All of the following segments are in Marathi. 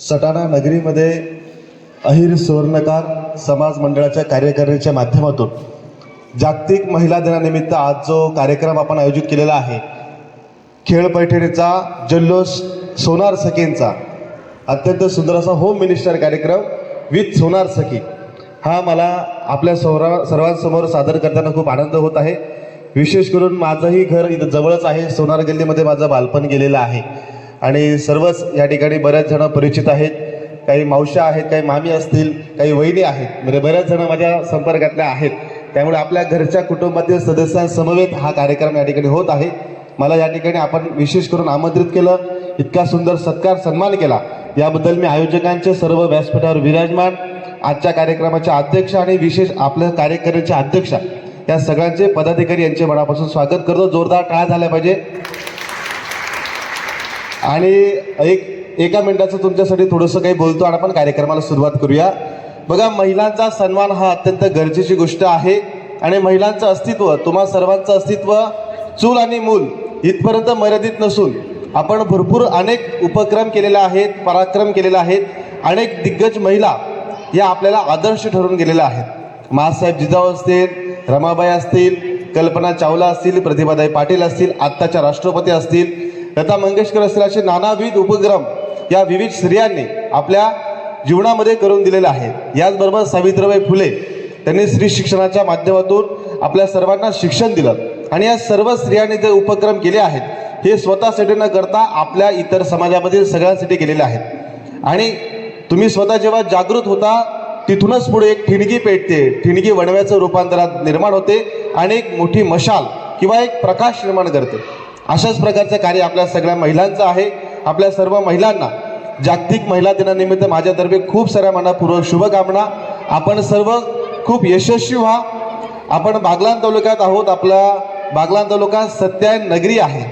सटाणा नगरीमध्ये अहिर सुवर्णकार समाज मंडळाच्या कार्यकारिणीच्या माध्यमातून जागतिक महिला दिनानिमित्त आज जो कार्यक्रम आपण आयोजित केलेला आहे खेळ पैठणीचा जल्लोष सोनार सखींचा अत्यंत सुंदर असा होम मिनिस्टर कार्यक्रम विथ सोनार सखी. हा मला आपल्या सौरा सर्वांसमोर सादर करताना खूप आनंद होत आहे. विशेष करून माझंही घर इथं जवळच आहे सोनार गल्लीमध्ये माझं बालपण गेलेलं आहे. आणि सर्वच या ठिकाणी बऱ्याच जण परिचित आहेत. काही मावश्या आहेत काही मामी असतील काही वहिनी आहेत. म्हणजे बऱ्याच जण माझ्या संपर्कातल्या आहेत. त्यामुळे आपल्या घरच्या कुटुंबातील सदस्यांसमवेत हा कार्यक्रम या ठिकाणी होत आहे. मला या ठिकाणी आपण विशेष करून आमंत्रित केलं इतका सुंदर सत्कार सन्मान केला. याबद्दल मी आयोजकांचे सर्व व्यासपीठावर विराजमान आजच्या कार्यक्रमाच्या अध्यक्ष आणि विशेष आपल्या कार्यकारिणीच्या अध्यक्षा या सगळ्यांचे पदाधिकारी यांचे मनापासून स्वागत करतो. जोरदार टाळा झाल्या पाहिजे. आणि एक एका मिनिटाचं तुमच्यासाठी थोडंसं काही बोलतो आणि आपण कार्यक्रमाला सुरुवात करूया. बघा महिलांचा सन्मान हा अत्यंत गरजेची गोष्ट आहे आणि महिलांचं अस्तित्व तुम्हा सर्वांचं अस्तित्व चूल आणि मूल इथपर्यंत मर्यादित नसून आपण भरपूर अनेक उपक्रम केलेले आहेत पराक्रम केलेले आहेत. अनेक दिग्गज महिला या आपल्याला आदर्श ठरून गेलेल्या आहेत. महासाहेब जिजाऊ असतील रमाबाई असतील कल्पना चावला असतील प्रतिभादाई पाटील असतील आत्ताच्या राष्ट्रपती असतील लता मंगेशकर असतील असे नानाविध उपक्रम या विविध स्त्रियांनी आपल्या जीवनामध्ये करून दिलेले आहेत. याचबरोबर सावित्रीबाई फुले त्यांनी स्त्री शिक्षणाच्या माध्यमातून आपल्या सर्वांना शिक्षण दिलं आणि या सर्व स्त्रियांनी जे उपक्रम केले आहेत हे स्वतःसाठी न करता आपल्या इतर समाजामधील सगळ्यांसाठी केलेले आहेत. आणि तुम्ही स्वतः जेव्हा जागृत होता तिथूनच पुढे एक ठिणगी पेटते ठिणगी वणव्याचं रूपांतरात निर्माण होते आणि एक मोठी मशाल किंवा एक प्रकाश निर्माण करते. अशाच प्रकारचं कार्य आपल्या सगळ्या महिलांचं आहे. आपल्या सर्व महिलांना जागतिक महिला दिनानिमित्त माझ्यातर्फे खूप साऱ्या मनापूर्वक शुभकामना. आपण सर्व खूप यशस्वी व्हा. आपण बागलान तालुक्यात आहोत. आपला बागलान तालुका सत्यायन नगरी आहे.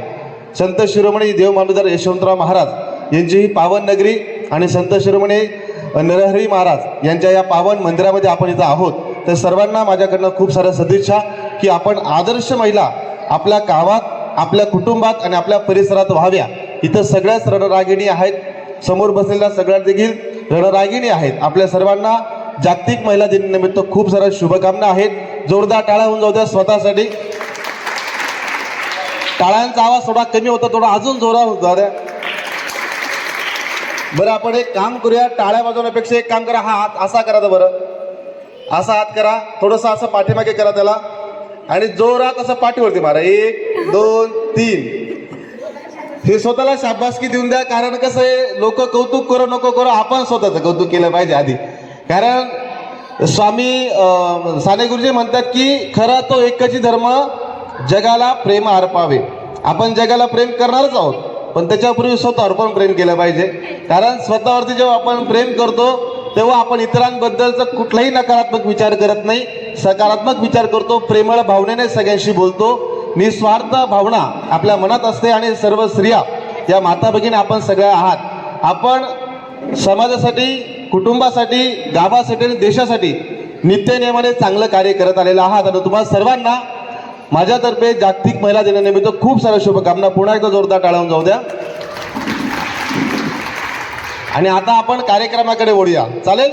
संत शिरोमणी देवमानुदार यशवंतराव महाराज यांची ही पावन नगरी आणि संत शिरोमणी नरहरी महाराज यांच्या या पावन मंदिरामध्ये आपण इथं आहोत. तर सर्वांना माझ्याकडनं खूप साऱ्या सदिच्छा की आपण आदर्श महिला आपल्या गावात आपल्या कुटुंबात आणि आपल्या परिसरात व्हाव्या. इथं सगळ्याच रणरागिणी आहेत. समोर बसलेल्या सगळ्या देखील रणरागिणी आहेत. आपल्या सर्वांना जागतिक महिला दिनानिमित्त खूप साऱ्या शुभकामना आहेत. जोरदार टाळ्या होऊन जाऊ द्या स्वतःसाठी. टाळ्यांचा आवाज थोडा कमी होता थोडा अजून जोरात होता द्या. बरं आपण एक काम करूया. टाळ्या वाजवण्यापेक्षा एक काम करा. हा हात असा करा तर बरं. असा हात करा. थोडंसं असं पाठीमागे करा त्याला. आणि जोरात असं पाठीवरती मारा. एक दोन तीन. हे स्वतःला शाबासकी देऊन द्या कारण कसं आहे लोक कौतुक करू नको करू आपण स्वतःचं कौतुक केलं पाहिजे आधी. कारण स्वामी साने गुरुजी म्हणतात की खरा तो एकची धर्म जगाला प्रेम अर्पावे. आपण जगाला प्रेम करणारच आहोत पण त्याच्यापूर्वी स्वतःवर पण प्रेम केलं पाहिजे. कारण स्वतःवरती जेव्हा आपण प्रेम करतो तेव्हा आपण इतरांबद्दलचा कुठलाही नकारात्मक विचार करत नाही. सकारात्मक विचार करतो प्रेमळ भावनेने सगळ्यांशी बोलतो. निस्वार्थ भावना आपल्या मनात असते आणि सर्व स्त्रिया या माता भगिनी आपण सगळ्या आहात. आपण समाजासाठी कुटुंबासाठी गावासाठी आणि देशासाठी नित्यनियमाने चांगलं कार्य करत आलेलं आहात. आणि तुम्हाला सर्वांना माझ्यातर्फे जागतिक महिला दिनानिमित्त खूप साऱ्या शुभकामना. पुन्हा एकदा जोरदार टाळून जाऊ द्या. आणि आता आपण कार्यक्रमाकडे वळूया. चालेल?